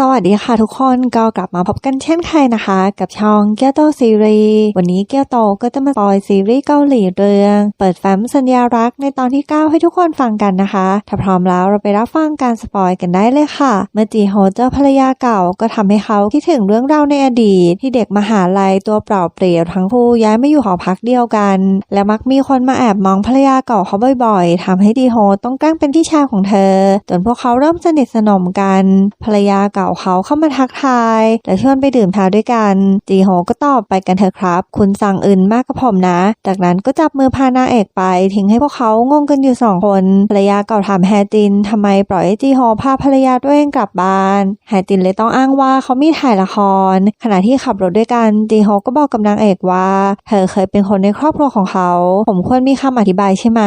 สวัสดีค่ะทุกคนก็กลับมาพบกันเช่นเคยนะคะ กับช่องเกียวโตซีรีส์วันนี้เกียวโตก็จะมาปอยซีรีส์เกาหลีเรื่อง เปิดแฟ้มสัญญารักในตอนที่ 9 ให้ทุกคนฟังกันนะคะ ถ้าพร้อมแล้วเราไปรับฟังการสปอยกันได้เลยค่ะ เมื่อจีโฮเจอภรรยาเก่าก็ทำให้เขาคิดถึงเรื่องราวในอดีต ที่เด็กมหาลัยตัวเปล่าเปลี่ยวทั้งคู่ย้ายมาอยู่หอพักเดียวกัน และมักมีคนมาแอบมองภรรยาเก่าเขาบ่อยๆทำให้จีโฮต้องแกล้งเป็นพี่ชายของเธอ จนพวกเขาเริ่มสนิทสนมกันภรรยาเก่าเขาเข้ามาทักทาย และชวนไปดื่มชาด้วยกัน จีโฮก็ตอบไปกันเถอะครับ คุณสั่งอื่นมากกับผมนะ จากนั้นก็จับมือพานางเอกไป ทิ้งให้พวกเขางงกันอยู่สองคน ภรรยาเก่าถามแฮจินทำไมปล่อยให้จีโฮพาภรรยาตัวเองกลับบ้าน แฮจินเลยต้องอ้างว่าเขามีถ่ายละคร ขณะที่ขับรถด้วยกันจีโฮก็บอกกับนางเอกว่า เธอเคยเป็นคนในครอบครัวของเขา ผมควรมีคำอธิบายใช่ไหม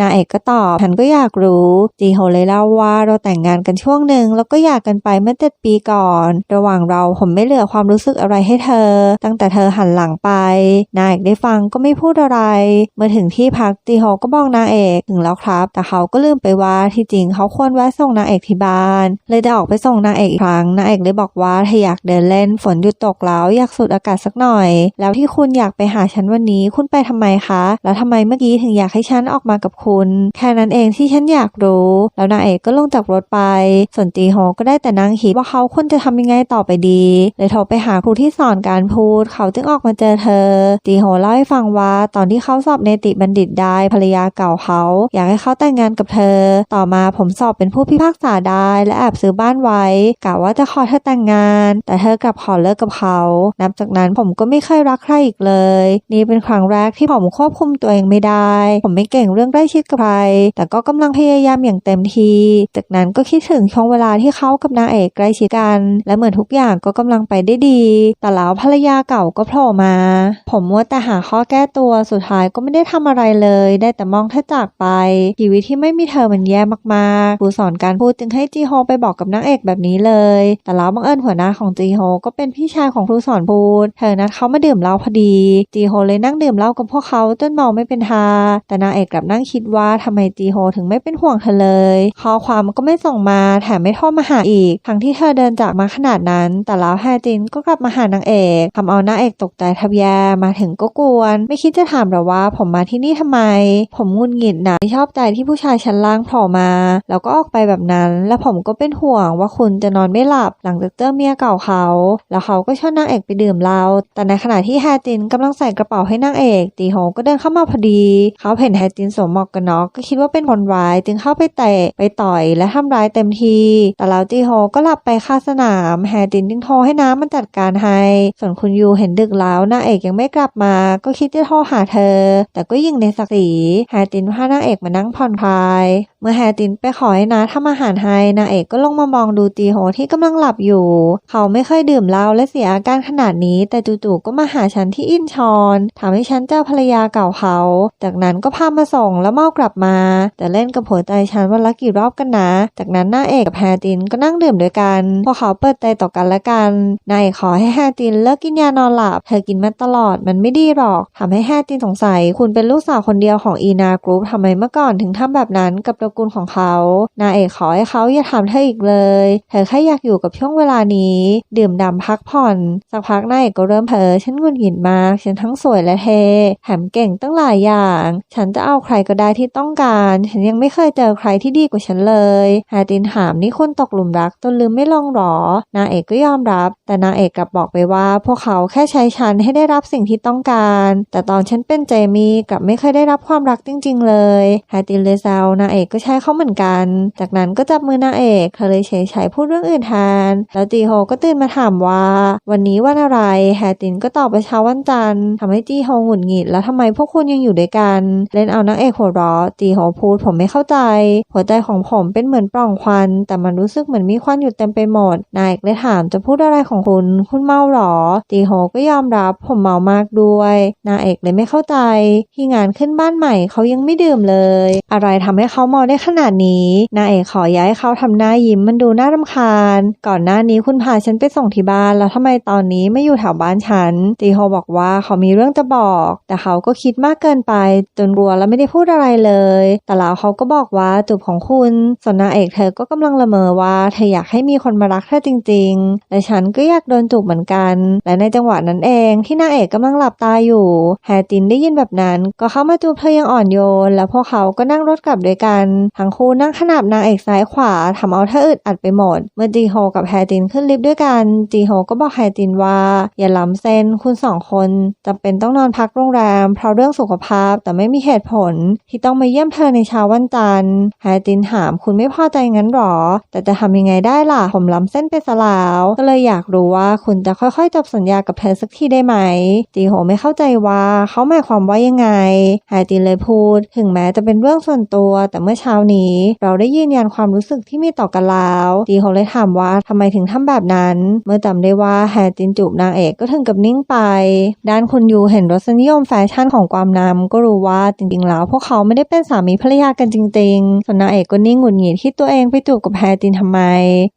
นางเอกก็ตอบฉันก็อยากรู้ จีโฮเลยเล่าว่าเราแต่งงานกันช่วงหนึ่งแล้วก็อยากกันไปเมื่อเจ็ดปีก่อน ระหว่างเราผมไม่เหลือความรู้สึกอะไรให้เธอ ตั้งแต่เธอหันหลังไป นางเอกได้ฟังก็ไม่พูดอะไร เมื่อถึงที่พักจีโฮก็บอกนางเอกถึงแล้วครับ แต่เขาก็ลืมไปว่าที่จริงเขาควรแวะส่งนางเอกที่บ้าน เลยได้ออกไปส่งนางเอกอีกครั้งนางเอกเลยบอกว่าถ้าอยากเดินเล่นฝนหยุดตกแล้วอยากสูดอากาศสักหน่อย แล้วที่คุณอยากไปหาฉันวันนี้คุณไปทำไมคะ แล้วทำไมเมื่อกี้ถึงอยากให้ฉันออกมากับคุณ แค่นั้นเองที่ฉันอยากรู้ แล้วนางเอกก็ลงจากรถไป ส่วนจีโฮก็ได้แต่นั่งคิดว่าเขาควรจะทำยังไงต่อไปดีเลยโทรไปหาครูที่สอนการพูด เขาจึงออกมาเจอเธอ จีโฮเล่าให้ฟังว่าตอนที่เขาสอบเนติบัณฑิตได้ภรรยาเก่าเขา อยากให้เขาแต่งงานกับเธอ ต่อมาผมสอบเป็นผู้พิพากษาได้และแอบซื้อบ้านไว้กะว่าจะขอเธอแต่งงาน แต่เธอกลับขอเลิกกับเขา นับจากนั้นผมก็ไม่เคยรักใครอีกเลย นี่เป็นครั้งแรกที่ผมควบคุมตัวเองไม่ได้ ผมไม่เก่งเรื่องใกล้ชิดกับใครแต่ก็กำลังพยายามอย่างเต็มที่ จากนั้นก็คิดถึงช่วงเวลาที่เขากับนางเอกใกล้ชิดกัน และเหมือนทุกอย่างก็กำลังไปได้ดี แต่แล้วภรรยาเก่าก็โผล่มา ผมมัวแต่หาข้อแก้ตัวสุดท้ายก็ไม่ได้ทำอะไรเลย ได้แต่มองเธอจากไป ชีวิตที่ไม่มีเธอมันแย่มากๆครูสอนการพูดจึงให้จีโฮไปบอกกับนางเอกแบบนี้เลย แต่แล้วบังเอิญหัวหน้าของจีโฮก็เป็นพี่ชายของครูสอนพูดเธอนัดเขามาดื่มเหล้าพอดีจีโฮเลยนั่งดื่มเหล้ากับพวกเขาจนเมาไม่เป็นทา แต่นางเอกกลับนั่งคิดว่าทำไมจีโฮถึงไม่เป็นห่วงเธอเลย ข้อความก็ไม่ส่งมาแถมไม่โทรมาหาอีก ทั้งที่เธอเดินจากมาขนาดนั้น แต่แล้วแฮจินก็กลับมาหานางเอกทำเอานางเอกตกใจทับแย่มาถึงก็กวน ไม่คิดจะถามหรอว่าผมมาที่นี่ทำไม ผมงุนหงิดนะไม่ชอบใจที่ผู้ชายชั้นล่างโผล่มา แล้วก็ออกไปแบบนั้น และผมก็เป็นห่วงว่าคุณจะนอนไม่หลับหลังจากเจอเมียเก่าเขา แล้วเขาก็ชวนนางเอกไปดื่มเหล้าแต่ในขณะที่แฮจินกำลังใส่กระเป๋าให้นางเอกตีโฮก็เดินเข้ามาพอดี เขาเห็นแฮจินสวมหมวกกันน็อกก็คิดว่าเป็นคนร้ายจึงเข้าไปเตะไปต่อยและทำร้ายเต็มที แต่แล้วจีโฮก็หลับไปคาสนามแฮจินจึงโทรให้น้ำมันจัดการให้ ส่วนคุณยูเห็นดึกแล้วนางเอกยังไม่กลับมา ก็คิดจะโทรหาเธอ แต่ก็ยิงในศักดิ์ศรีแฮจินพานางเอกมานั่งผ่อนคลาย เมื่อแฮจินไปขอให้น้าทำอาหารให้นางเอกก็ลงมามองดูจีโฮที่กำลังหลับอยู่ เขาไม่เคยดื่มเหล้าและเสียอาการขนาดนี้ แต่จู่ๆก็มาหาฉันที่อินชอนทำให้ฉันเจอภรรยาเก่าเขา จากนั้นก็พามาส่งแล้วเมากลับมา แต่เล่นกับหัวใจฉันวันละกี่รอบกันนะ จากนั้นนางเอกกับแฮจินก็นั่งดื่มด้วยกันพวกเขาเปิดใจต่อกันและกันนายขอให้แฮจินเลิกกินยานอนหลับ เธอกินมาตลอดมันไม่ดีหรอกทำให้แฮจินสงสัย คุณเป็นลูกสาวคนเดียวของอีนากรุ๊ปทำไมเมื่อก่อนถึงทำแบบนั้นกับตระกูลของเขานายเอกขอให้เขาอย่าถามเธออีกเลย เธอแค่อยากอยู่กับช่วงเวลานี้ ดื่มด่ำพักผ่อน สักพักนายเอกก็เริ่มเผลอฉันงุดหงิดมากฉันทั้งสวยและเทแถมเก่งตั้งหลายอย่าง ฉันจะเอาใครก็ได้ที่ต้องการ ฉันยังไม่เคยเจอใครที่ดีกว่าฉันเลยแฮตินถามนี่คุณตกหลุมรักจนลืมไม่ลงหรอ นางเอกก็ยอมรับ แต่นางเอกกลับบอกไปว่าพวกเขาแค่ใช้ฉันให้ได้รับสิ่งที่ต้องการ แต่ตอนฉันเป็นเจมี่กลับไม่เคยได้รับความรักจริง ๆ เลยแฮตินเลยแซวนางเอกก็ใช้เขาเหมือนกัน จากนั้นก็จับมือนางเอกเธอเลยเฉยใช้พูดเรื่องอื่นแทน แล้วจีโฮก็ตื่นมาถามว่า วันนี้วันอะไรแฮตินก็ตอบไปเช้าวันจันทร์ทำให้จีโฮหงุดหงิดแล้วทำไมพวกคุณยังอยู่ด้วยกัน เล่นเอานางเอกหัวเราะจีโฮพูดผมไม่เข้าใจ หัวใจของผมเป็นเหมือนปล่องควัน แต่มันรู้สึกเหมือนมีควันอยู่เต็มไปหมด นายเอกเลยถามจะพูดอะไรของคุณ คุณเมาหรอจีโฮก็ยอมรับผมเมามากด้วย นางเอกเลยไม่เข้าใจ ที่งานขึ้นบ้านใหม่เขายังไม่ดื่มเลย อะไรทำให้เขาเมาได้ขนาดนี้ นางเอกขอย้ายเขาทำหน้ายิ้มมันดูน่ารำคาญ ก่อนหน้านี้คุณพาฉันไปส่งที่บ้านแล้วทำไมตอนนี้ไม่อยู่แถวบ้านฉันจีโฮบอกว่าเขามีเรื่องจะบอก แต่เขาก็คิดมากเกินไป จนกลัวแล้วไม่ได้พูดอะไรเลย แต่แล้วเขาก็บอกว่าจูบของคุณส่วนนางเอกเธอก็กำลังละเมอว่าเธออยากให้มีคนมารักเธอจริงๆ และฉันก็อยากโดนจูบเหมือนกัน และในจังหวะนั้นเองที่นางเอกกำลังหลับตาอยู่แฮตินได้ยินแบบนั้น ก็เข้ามาจูบเธออย่างอ่อนโยน แล้วพวกเขาก็นั่งรถกลับด้วยกัน ทั้งคู่นั่งขนาบนางเอกซ้ายขวาทำเอาเธออึดอัดไปหมด เมื่อจีโฮกับแฮตินขึ้นลิฟต์ด้วยกันจีโฮก็บอกแฮตินว่า อย่าล้ำเส้นคุณสองคนจำเป็นต้องนอนพักโรงแรมเพราะเรื่องสุขภาพแต่ไม่มีเหตุผลที่ต้องมาเยี่ยมเธอในเช้าวันจันทร์แฮตินถามคุณไม่พอใจงั้นหรอ แต่จะทำยังไงได้ล่ะผมล้ำเส้นไปซะแล้วก็เลยอยากรู้ว่าคุณจะค่อยๆจบสัญญากับเธอสักทีได้ไหม จีโฮไม่เข้าใจว่าเขาหมายความว่ายังไงแฮตินเลยพูด ถึงแม้จะเป็นเรื่องส่วนตัว แต่เมื่อเช้านี้ เราได้ยืนยันความรู้สึกที่มีต่อกันแล้วจีโฮเลยถามว่าทำไมถึงทำแบบนั้น เมื่อจำได้ว่าแฮตินจูบนางเอกก็ถึงกับนิ่งไป ด้านคุณยูเห็นรสนิยมแฟชั่นของความนำก็รู้ว่าจริงๆแล้วพวกเขาไม่ได้เป็นสามีภรรยากันจริงๆส่วนนางเอกก็นิ่งหงุดหงิดที่ตัวเองไปจูบกับแฮตินทำไม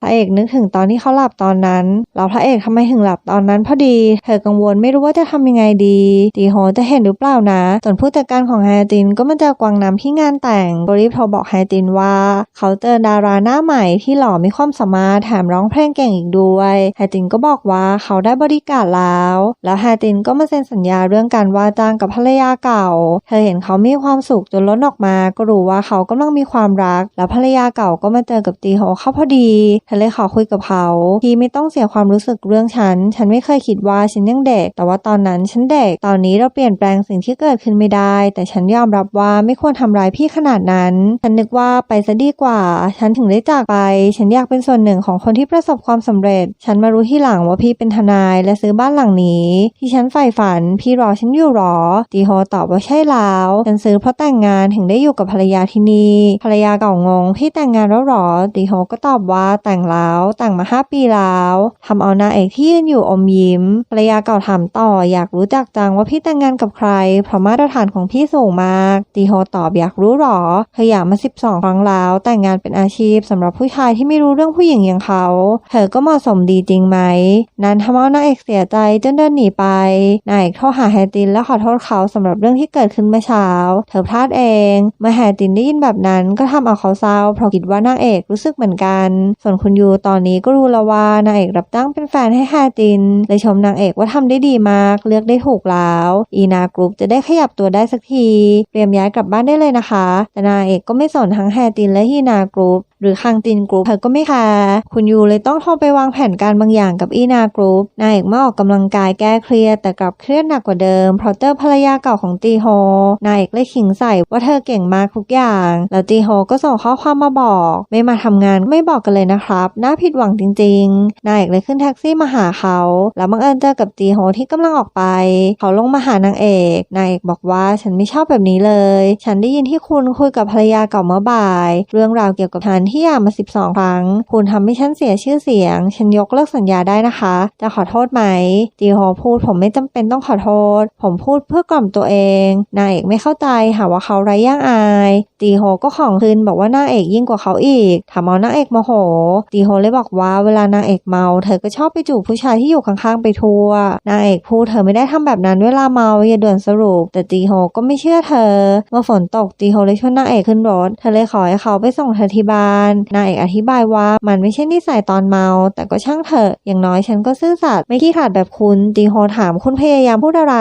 พระเอกนึกถึงตอนที่เขาหลับตอนนั้นแล้วพระเอกทำไมถึงหลับตอนนั้นพอดี เธอกังวลไม่รู้ว่าจะทำยังไงดีตีโฮจะเห็นหรือเปล่านะส่วนผู้จัดการของแฮตินก็มาเจอกวางน้ำที่งานแต่งบริฟโทรบอกแฮตินว่า เขาเจอดาราหน้าใหม่ที่หล่อมีความสามารถแถมร้องเพลงเก่งอีกด้วยแฮตินก็บอกว่าเขาได้บริการแล้ว แล้วแฮตินก็มาเซ็นสัญญาเรื่องการว่าจ้างกับภรรยาเก่า เธอเห็นเขามีความสุขจนล้นออกมา ก็รู้ว่าเขากำลังมีความรัก แล้วภรรยาเก่าก็มาเจอกับตีโฮเข้าพอดีเธอเลยขอคุยกับเขาที่ไม่ต้องเสียความรู้สึกเรื่องฉัน ฉันไม่เคยคิดว่าฉันยังเด็ก แต่ว่าตอนนั้นฉันเด็ก ตอนนี้เราเปลี่ยนแปลงสิ่งที่เกิดขึ้นไม่ได้ แต่ฉันยอมรับว่าไม่ควรทำร้ายพี่ขนาดนั้น ฉันนึกว่าไปซะดีกว่า ฉันถึงได้จากไป ฉันอยากเป็นส่วนหนึ่งของคนที่ประสบความสำเร็จ ฉันมารู้ที่หลังว่าพี่เป็นทนายและซื้อบ้านหลังนี้ ที่ฉันใฝ่ฝัน พี่รอฉันอยู่หรอตีโฮตอบว่าใช่แล้วฉันซื้อเพราะแต่งงานถึงได้อยู่กับภรรยาที่นี่ภรรยาเก่างง พี่แต่งงานแล้วหรอตีโฮก็ตอบว่าแต่งแล้วแต่งมาห้าปีแล้วทำเอานาเอกที่ยืนอยู่อมยิ้มภรรยาเก่าถามต่ออยากรู้จักจังว่าพี่แต่งงานกับใคร เพราะมาตรฐานของพี่สูงมากตีโฮตอบอยากรู้หรอเธออยากมา 12 ครั้งแล้ว แต่งงานเป็นอาชีพสำหรับผู้ชายที่ไม่รู้เรื่องผู้หญิงอย่างเขา เธอก็เหมาะสมดีจริงไหม นั้นทำเอานาเอกเสียใจจนเดินหนีไปนางเอกโทรหาแฮตินและขอโทษเขาสำหรับเรื่องที่เกิดขึ้นเมื่อเช้า เธอพลาดเองเมื่อแฮตินได้ยินแบบนั้นก็ทำเอาเขาเศร้าเพราะคิดว่านางเอกรู้สึกเหมือนกัน ส่วนคุณยูตอนนี้ก็รู้แล้วว่านางเอกรับตั้งเป็นแฟนให้แฮจินเลยชมนางเอกว่าทำได้ดีมาก เลือกได้ถูกแล้ว อีนากรุ๊ปจะได้ขยับตัวได้สักที เตรียมย้ายกลับบ้านได้เลยนะคะ แต่นางเอกก็ไม่สนทั้งแฮจินและฮีนากรุ๊ป หรือคังตินกรุ๊ปเธอก็ไม่แคร์คุณยูเลยต้องโทรไปวางแผนการบางอย่างกับอีนากรุ๊ปนายเอกมาออกกำลังกายแก้เครียดแต่กลับเครียดหนักกว่าเดิมเพราะเจอภรรยาเก่าของตีโฮนายเอกเลยขิงใส่ว่าเธอเก่งมากทุกอย่าง แล้วตีโฮก็ส่งข้อความมาบอก ไม่มาทำงานไม่บอกกันเลยนะครับน่าผิดหวังจริง ๆ นายเอกเลยขึ้นแท็กซี่มาหาเขา แล้วบังเอิญเจอกับตีโฮที่กำลังออกไป เขาลงมาหานางเอกนายเอกบอกว่าฉันไม่ชอบแบบนี้เลย ฉันได้ยินที่คุณคุยกับภรรยาเก่าเมื่อบ่าย เรื่องราวเกี่ยวกับฉันที่หย่ามา 12 ครั้ง คุณทำให้ฉันเสียชื่อเสียง ฉันยกเลิกสัญญาได้นะคะ จะขอโทษไหมตีโฮพูดผมไม่จำเป็นต้องขอโทษ ผมพูดเพื่อกล่อมตัวเองนายเอกไม่เข้าใจหาว่าเขาไร้ย่างอายตีโฮก็ของคืนบอกว่านางเอกยิ่งกว่าเขาอีกทำเอานางเอกโมโหตีโฮเลยบอกว่าเวลานางเอกเมา เธอก็ชอบไปจูบผู้ชายที่อยู่ข้างๆไปทั่วนางเอกพูดเธอไม่ได้ทำแบบนั้นเวลาเมาอย่าด่วนสรุป แต่ตีโฮก็ไม่เชื่อเธอ เมื่อฝนตกตีโฮเลยชวนนางเอกขึ้นรถ เธอเลยขอให้เขาไปส่งเธอที่บ้านนางเอกอธิบายว่ามันไม่ใช่นิสัยตอนเมา แต่ก็ช่างเถอะอย่างน้อยฉันก็ซื่อสัตย์ไม่ขี้ขาดแบบคุณตีโฮถามคุณพยายามพูดอะไร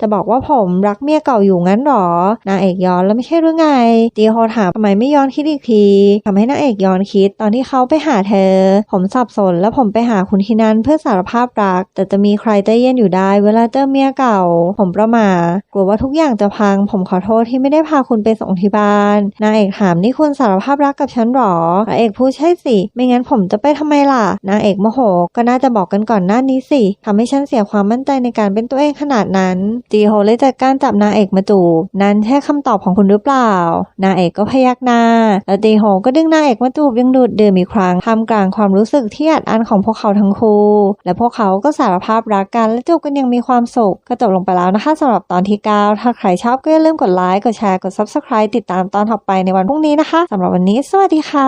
จะบอกว่าผมรักเมียเก่าอยู่งั้นหรอนางเอกย้อนแล้วไม่ใช่หรือไง ตีโฮถามทำไมไม่ย้อนคิดอีกทีทำให้นางเอกย้อนคิดตอนที่เขาไปหาเธอ ผมสับสนแล้วผมไปหาคุณที่นั่นเพื่อสารภาพรัก แต่จะมีใครใจเย็นอยู่ได้ เวลาเจอเมียเก่า ผมประมาทกลัวว่าทุกอย่างจะพัง ผมขอโทษที่ไม่ได้พาคุณไปส่งที่บ้านนางเอกถามนี่คุณสารภาพรักกับฉันหรอพระเอกพูดใช่สิ ไม่งั้นผมจะไปทำไมล่ะ นางเอกโมโห ก็น่าจะบอกกันก่อนหน้านี้สิทำให้ฉันเสียความมั่นใจในการเป็นตัวเองขนาดนั้น จีโฮเลยจัดการจับนางเอกมาจูบนั้นใช่คำตอบของคุณหรือเปล่า นางเอกก็พยักหน้า แล้วจีโฮก็ดึงนางเอกมาจูบยังดูดดื่มอีกครั้งท่ามกลางความรู้สึกที่อัดอั้นของพวกเขาทั้งคู่ และพวกเขาก็สารภาพรักกันและจูบกันยังมีความสุขก็จบลงไปแล้วนะคะสำหรับตอนที่ 9 ถ้าใครชอบก็อย่าลืมกดไลค์กดแชร์กด Subscribe ติดตามตอนถัดไปในวันพรุ่งนี้นะคะสำหรับวันนี้สวัสดีค่ะ